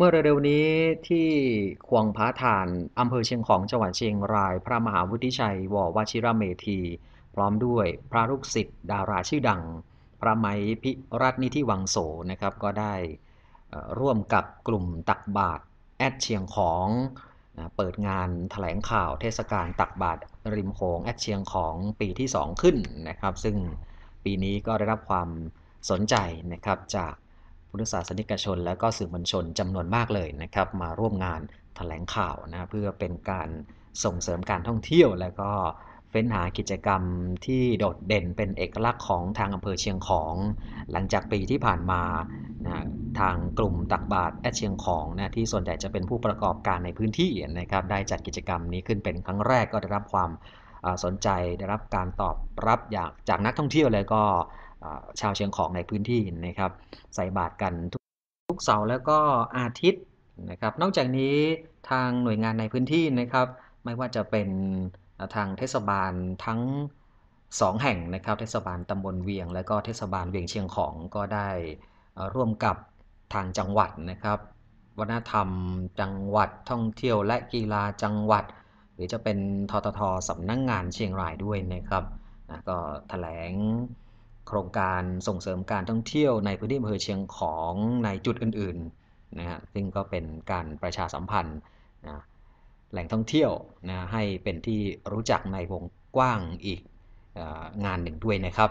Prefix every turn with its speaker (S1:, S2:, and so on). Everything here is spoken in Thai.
S1: เมื่อเร็วๆนี้ที่ควงพระทานอำเภอเชียงของจังหวัดเชียงราย พระมหาวุฒิชัย ววชิระเมธี พร้อมด้วยพระลูกศิษย์ดาราชื่อดัง พระไมพิรัตนิธิวังโสนะครับก็ได้ร่วมกับกลุ่มตักบาตรแอดเชียงของเปิดงานถแถลงข่าวเทศกาลตักบาตรริมโขงแอดเชียงของปีที่ 2 ขึ้นนะครับ ซึ่งปีนี้ก็ได้รับความสนใจนะครับจาก พุทธศาสนิกชน และก็สื่อมวลชนจำนวนมากเลยนะครับ มาร่วมงานถแถลงข่าวนะเพื่อเป็นการส่งเสริมการท่องเที่ยว และก็เฟ้นหากิจกรรมที่โดดเด่นเป็นเอกลักษณ์ของทางอำเภอเชียงของ หลังจากปีที่ผ่านมานะทางกลุ่มตักบาตรแอดเชียงของนะที่ส่วนใหญ่จะเป็นผู้ประกอบการในพื้นที่นะครับ ได้จัดกิจกรรมนี้ขึ้นเป็นครั้งแรกก็ได้รับความสนใจได้รับการตอบรับอยากจากนักท่องเที่ยวเลยก็ ชาวเชียงของในพื้นที่นะครับใส่บาตรกันทุกเสาร์แล้วก็อาทิตย์นะครับนอกจากนี้ทางหน่วยงานในพื้นที่นะครับ ไม่ว่าจะเป็นทางเทศบาลทั้ง2แห่งนะครับเทศบาลตำบลเวียง และก็เทศบาลเวียงเชียงของก็ได้ร่วมกับทางจังหวัดนะครับ วัฒนธรรมจังหวัดท่องเที่ยวและกีฬาจังหวัด หรือจะเป็นทททสำนักงงานเชียงรายด้วยนะครับนะก็ถแถลง โครงการส่งเสริมการท่องเที่ยวในพื้นที่อำเภอเชียงของในจุดอื่นๆนะฮะซึ่งก็เป็นการประชาสัมพันธ์นะแหล่งท่องเที่ยวนะให้เป็นที่รู้จักในวงกว้างอีกงานหนึ่งด้วยนะครับ